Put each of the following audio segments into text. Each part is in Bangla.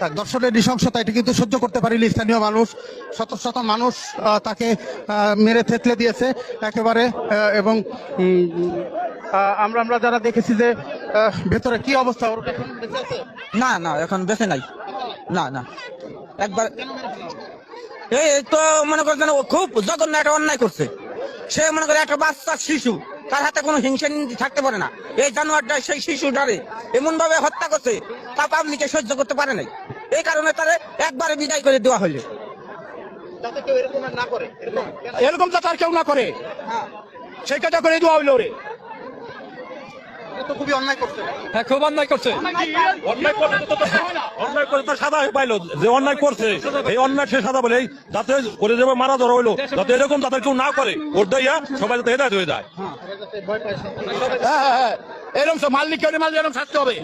থাক, দর্শনের নৃশংসতা এটি কিন্তু সহ্য করতে পারিনি স্থানীয় মানুষ। শত শত মানুষ তাকে মেরে থেতলে দিয়েছে একেবারে এবং আমরা আমরা যারা দেখেছি যে ভেতরে কি অবস্থা ওর? না না এখন বেঁচে নাই। না না। একবার এই তো মনে করছেন খুব জঘন্য একটা অন্যায় করছে। সে মনে করে একটা বাচ্চা শিশু। তার হাতে কোনো হিংসা নীতি থাকতে পারে না? এই জানোয়ারটা সেই শিশুটারে এমন ভাবে হত্যা করছে তা পাবলিকে সহ্য করতে পারে নাই। এই কারণে তারে একবারে বিদায় করে দেওয়া হলো এরকম তো না করে এরকম। এরকম যাতে আর কেউ না করে সেই কাজটা করে দেওয়া হইল রে এটা তো খুবই অন্যায় করছে। হ্যাঁ খুব অন্যায় করছে। অন্যায় করলে তো তো অন্যায় করে তো সাদা পাইলো যে অন্যায় করছে এই অন্যায় সে সাদা বলে যাতে করে যাবে মারা ধরা হইল যাতে এরকম যাতে কেউ না করে ওর দাইয়া সবাই যাতে হেদায়ত হয়ে যায়। হ্যাঁ হ্যাঁ এরকম সব মাল লিখে মাল এরকম শাস্তি হবে।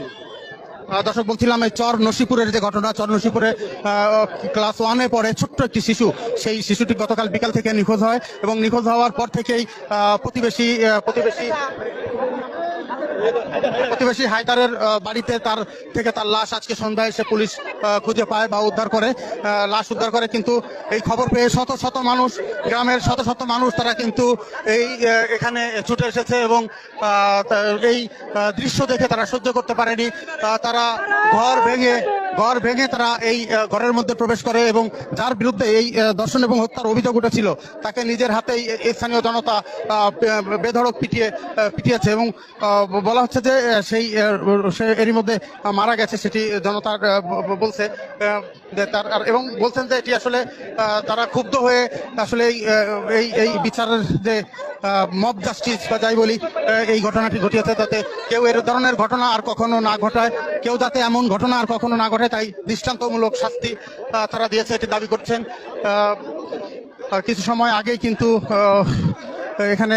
দর্শক বলছিলাম এই চর নসিপুরের যে ঘটনা চর নসিপুরে আহ, ক্লাস ওয়ানে পড়ে ছোট্ট একটি শিশু। সেই শিশুটি গতকাল বিকাল থেকে নিখোঁজ হয় এবং নিখোঁজ হওয়ার পর থেকেই আহ, প্রতিবেশী প্রতিবেশী প্রতিবেশী হায়দারের বাড়িতে তার থেকে তার লাশ আজকে সন্ধ্যায় এসে পুলিশ খুঁজে পায় বা উদ্ধার করে লাশ উদ্ধার করে। কিন্তু এই খবর পেয়ে শত শত মানুষ, গ্রামের শত শত মানুষ তারা কিন্তু এই এখানে ছুটে এসেছে এবং এই দৃশ্য দেখে তারা সহ্য করতে পারেনি। তারা ঘর ভেঙে ঘর ভেঙে তারা এই ঘরের মধ্যে প্রবেশ করে এবং যার বিরুদ্ধে এই ধর্ষণ এবং হত্যার অভিযোগ উঠেছিল তাকে নিজের হাতেই স্থানীয় জনতা বেধড়ক পিটিয়ে পিটিয়েছে এবং বলা হচ্ছে যে সেই সে এরই মধ্যে মারা গেছে সেটি জনতা আহ, ব- ব- বলছে তার আর- এবং বলছেন যে এটি আসলে তারা ক্ষুব্ধ হয়ে আসলে এই এই এই বিচারের যে মব জাস্টিস বা যাই বলি এই ঘটনাটি ঘটিয়েছে তাতে কেউ এর ধরনের ঘটনা আর কখনো না ঘটায় কেউ যাতে এমন ঘটনা আর কখনো না ঘটে তাই দৃষ্টান্তমূলক শাস্তি তারা দিয়েছে, এটি দাবি করছেন। কিছু সময় আগেই কিন্তু এখানে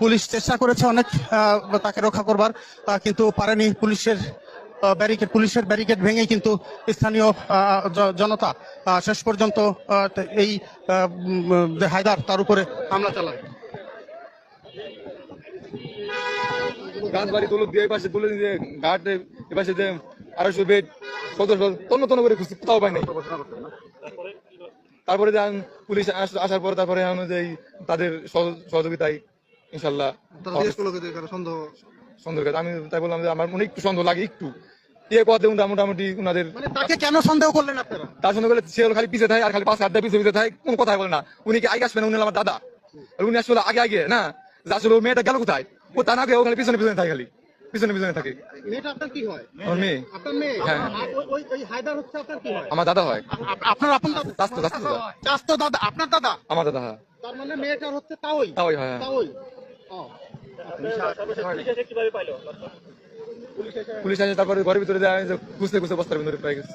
পুলিশ চেষ্টা করেছে অনেক তাকে রক্ষা করবার। কিন্তু পারেনি পুলিশের ব্যারিকেড পুলিশের ব্যারিকেড ভেঙে কিন্তু স্থানীয় জনতা শেষ পর্যন্ত এই হায়দার তার উপরে হামলা চালায়। গাছ বাড়ি তুলে দিয়ে এই পাশে তুলে দিয়ে ঘাট এই পাশে আড়াইশো বেড সদস্য তন্ন তন্ন করে খুঁজছি কোথাও পাই নাই। তারপরে যে আন- পুলিশ আস- আসার পর তারপরে এখন যে এই তাদের সহ- সহযোগিতায় ইনশাল্লাহ সন্দেহ। করে। আমি তাই বললাম যে আমার মনে একটু সন্দেহ লাগে একটু। মোটামুটি ওনাদের মানে তাকে কেন সন্দেহ করলেন আপনারা? তার সঙ্গে বলে সে খালি পিছিয়ে থাকে আর খালি পাঁচ হাত দিয়ে পিছিয়ে পিছিয়ে থাকে কোন কথাই বলে না। উনি কি আগে আসবেন উনি আমার দাদা। উনি আসলে আগে আগে না? যে আসলে মেয়েটা গেল কোথায়? ও তা না ও খালি পিছনে পিছনে থাকে খালি। পিছনে পিছনে থাকে। মেয়েটা আপনার কি হয়? আমার মেয়ে। আপনার মেয়ে? হ্যাঁ। ওই- ওই ওই হায়দার হচ্ছে আপনার কি হয়? আমার দাদা হয়। আপনার আপন দাদা? আপনার দাদা? আমার দাদা হ্যাঁ। তার মানে মেয়েটার হচ্ছে তাওই? তাওই হয়, হ্যাঁ। তাওই পুলিশ আসে তারপরে ঘরের ভিতরে যায় যে খুঁজতে খুঁজতে বস্তার ভিতরে পেয়ে গেছে।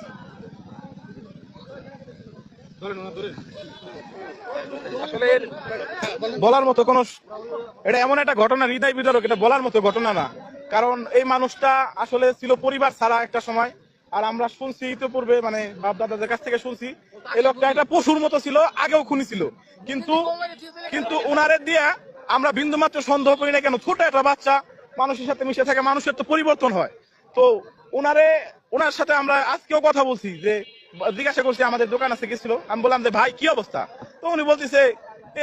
আসলে বলার মতো কোন এটা এমন একটা ঘটনা হৃদয় বিদারক এটা বলার মতো ঘটনা না। কারণ এই মানুষটা আসলে ছিল পরিবার ছাড়া একটা সময়। আর আমরা শুনছি ইতিপূর্বে মানে বাপ দাদাদের কাছ থেকে শুনছি, এই লোকটা একটা পশুর মতো ছিল, আগেও খুনি ছিল। কিন্তু কিন্তু উনারে দিয়া আমরা বিন্দু মাত্র সন্দেহ করি না কেন, ছোট একটা বাচ্চা, মানুষের সাথে মিশে থাকে, মানুষের তো পরিবর্তন হয়। তো উনারে ওনার সাথে আমরা আজকেও কথা বলছি যে, জিজ্ঞাসা করছি, আমাদের দোকান আছে, গেছিল? আমি বললাম যে, ভাই, কি অবস্থা? তো উনি বলতেছে,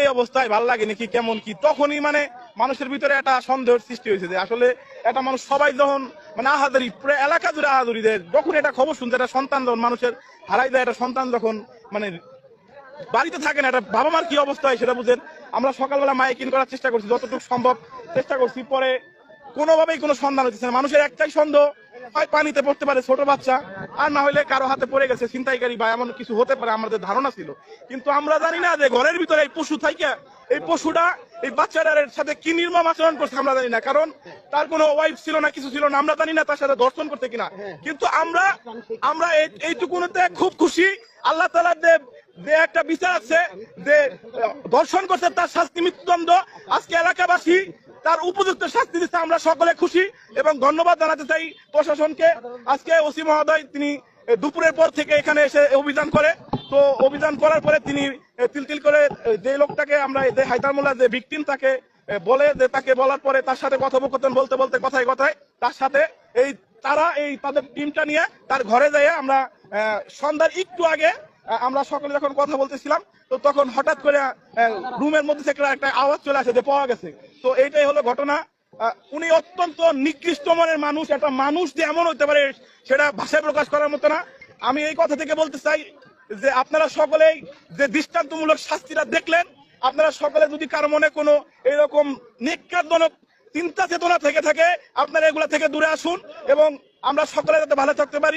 এই অবস্থায় ভালো লাগে নাকি কেমন, কি? তখনই মানে মানুষের ভিতরে একটা সন্দেহের সৃষ্টি হয়েছে যে আসলে একটা মানুষ সবাই যখন মানে আহাদারি পুরো এলাকা জুড়ে আহাদুরি দেয় যখন এটা খবর শুনতে একটা সন্তান যখন মানুষের হারাই দেয়, একটা সন্তান যখন মানে বাড়িতে থাকে না, একটা বাবা মার কি অবস্থা হয় সেটা বুঝেন? আমরা সকালবেলা মাইকিং করার চেষ্টা করছি, যতটুকু সম্ভব চেষ্টা করছি, পরে কোনোভাবেই কোনো সন্ধান হচ্ছে না। মানুষের একটাই সন্দেহ হয় পানিতে পড়তে পারে ছোট বাচ্চা, আর না হলে কারও হাতে পড়ে গেছে ছিনতাইকারী বা এমন কিছু হতে পারে, আমাদের ধারণা ছিল। কিন্তু আমরা জানি না যে ঘরের ভিতরে এই পশু থাইকা, এই পশুটা এই বাচ্চাটার সাথে কি নির্মম আচরণ করছে আমরা জানি না, কারণ তার কোনো ওয়াইফ ছিল না, কিছু ছিল না, আমরা জানি না তার সাথে দর্শন করতে কিনা। কিন্তু আমরা আমরা এই- এইটুকুনতে খুব খুশি, আল্লাহ তালার দেব যে একটা বিচার আছে যে, দর্শন করছে তার শাস্তি মৃত্যুদণ্ড। আজকে এলাকাবাসী তার উপযুক্ত শাস্তি দিচ্ছে আমরা সকলে খুশি এবং ধন্যবাদ জানাতে চাই প্রশাসনকে। আজকে ওসি মহোদয় তিনি দুপুরের পর থেকে এখানে এসে অভিযান করে। তো অভিযান করার পরে তিনি তিল তিল করে যে লোকটাকে আমরা যে হায়দারমোল্লা যে ভিকটিম তাকে বলে যে তাকে বলার পরে তার সাথে কথোপকথন বলতে বলতে কথায় কথায় তার সাথে এই, তারা এই তাদের টিমটা নিয়ে তার ঘরে যাইয়ে আমরা সন্ধ্যার একটু আগে আমরা সকলে যখন কথা বলতেছিলাম তো তখন হঠাৎ করে রুমের মধ্যে থেকে একটা আওয়াজ চলে আসে যে পাওয়া গেছে। তো এইটাই হলো ঘটনা। উনি অত্যন্ত নিকৃষ্ট মনের মানুষ, একটা মানুষ যে এমন হতে পারে সেটা ভাষায় প্রকাশ করার মতো না। আমি এই কথা থেকে বলতে চাই যে আপনারা সকলেই যে দৃষ্টান্তমূলক শাস্তিটা দেখলেন, আপনারা সকলে যদি কারও মনে কোনো এরকম নিকারজনক চিন্তা চেতনা থেকে থাকে, আপনারা এগুলা থেকে দূরে আসুন এবং আমরা সকলে যাতে ভালো থাকতে পারি।